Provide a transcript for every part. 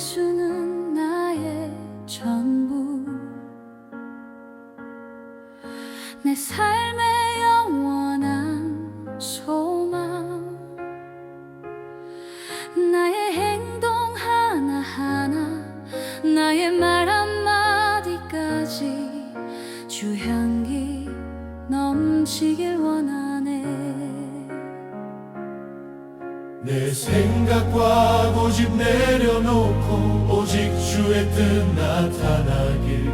예수는 나의 전부. 내 삶의 영원한 소망. 나의 행동 하나하나 나의 말 한마디까지 주 향기 넘치길 원하 내 생각과 고집 내려놓고 오직 주의 뜻 나타나길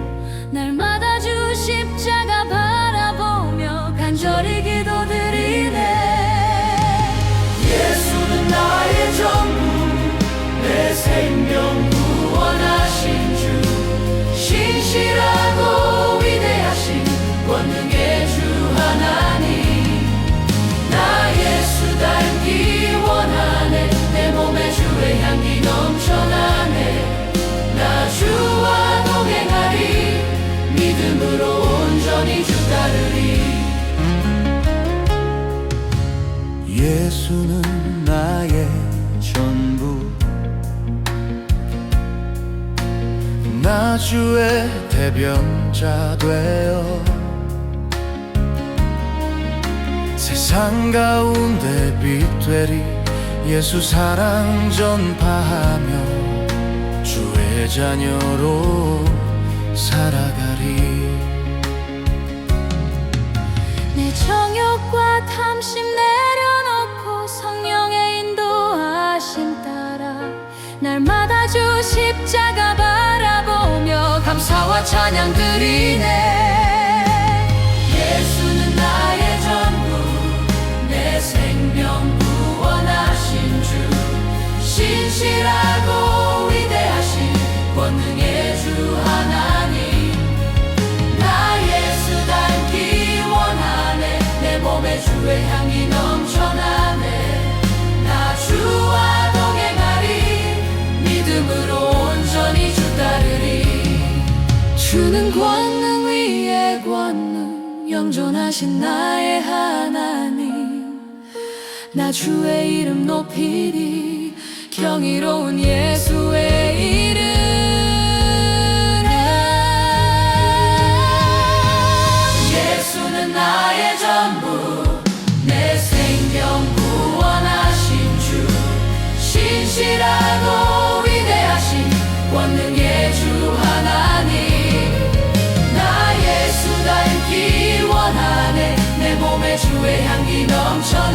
믿음으로 온전히 주 따르리. 예수는 나의 전부. 나 주의 대변자 되어 세상 가운데 빛되리. 예수 사랑 전파하며 주의 자녀로 살아가리 정욕과 탐심 내려놓고 성령의 인도하심 따라 날마다 주 십자가 바라보며 감사와 찬양 드리네. 예수는 나의 주는 권능 위에 권능 영존하신 나의 하나님. 나 주의 이름 높이리 경이로운 이름 신실하고 위대하신 원능 예주 하나님. 나 예수 닮기 원하네. 내 몸에 주의 향기 넘쳐